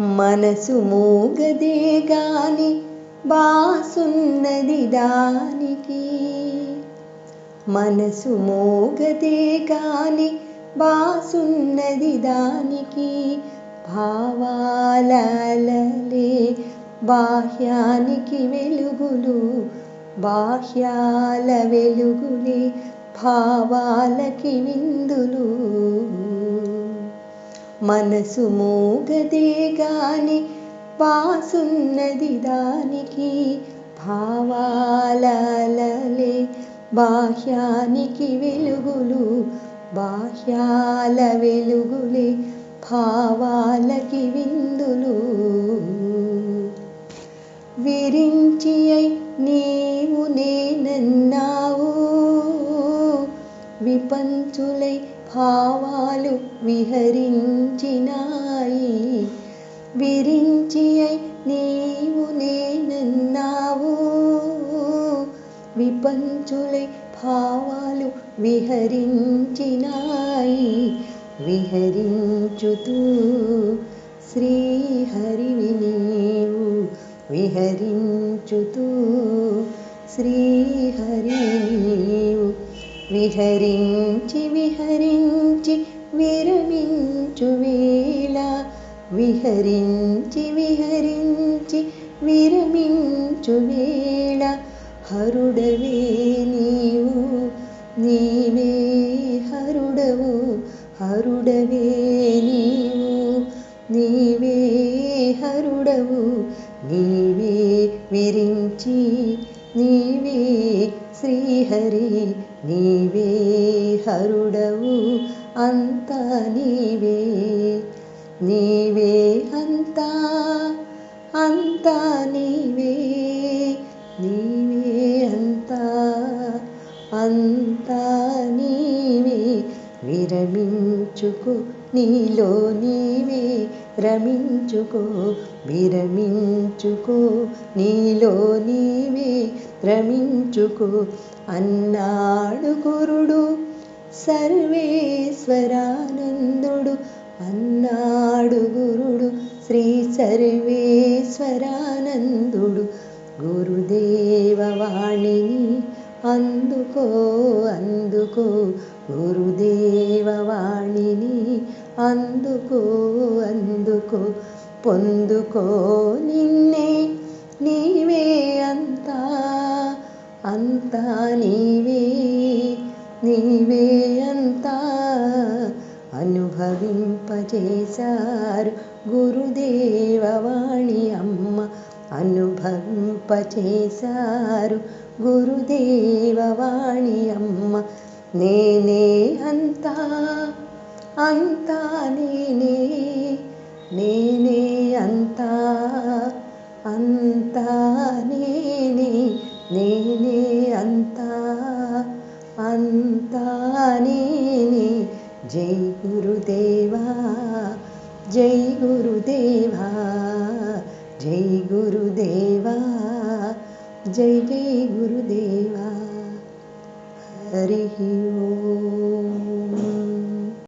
మనసు మూగదే గాని బాసున్నది దానికి. మనసు మూగదే గాని బాసున్నది దానికి. భావాలలలే బాహ్యానికి వెలుగులు బాహ్యాల వెలుగులే భావాలకి విందులు. మనసు మూగదే గాని పాసున్నది దానికి భావాలలలే. బాహ్యానికి వెలుగులు బాహ్యాల వెలుగులే. భావాలకి విందులు. విరి విపంచులై భావాలు విహరించినాయి. విరించి అయి నీవు నేనన్నావు. విపంచులై భావాలు విహరించినాయి. విహరించుతూ శ్రీహరివి నీవు. విహరించుతూ శ్రీహరి విహరించి విహరించి విరమించు వేళ విహరించి విహరించి విరమించు వేళ హరుడవే నీవు నీవే హరుడవు హరుడవే నీవు నీవే హరుడవు నీవే విరించి నీవే శ్రీహరి నీవే హరుడవు అంత నీవే. నీవే అంతా అంతా నీవే. విరమించుకో నీలో నీవే రమించుకో విరమించుకో నీలో నీవే రమించుకో. అన్నాడు గురుడు సర్వేశ్వరానందుడు. అన్నాడు గురుడు శ్రీ సర్వేశ్వరానందుడు. గురుదేవవాణిని అందుకో అందుకు గురుదేవవాణిని అందుకు అందుకు పొందుకో నిన్నే నీవే అంతా అంతా నీవే నీవే అంతా అనుభవింపచేశారు గురుదేవవాణి అమ్మ అనుభవింపచేశారు గురుదేవవాణి అమ్మ. నేనే అంతా అంతా నేనే నేనే అంతా అంతా నేనే నేనే అంతా అంతా నేనే జై గురుదేవా జై గురుదేవా జై గురుదేవా జై జై గురుదేవా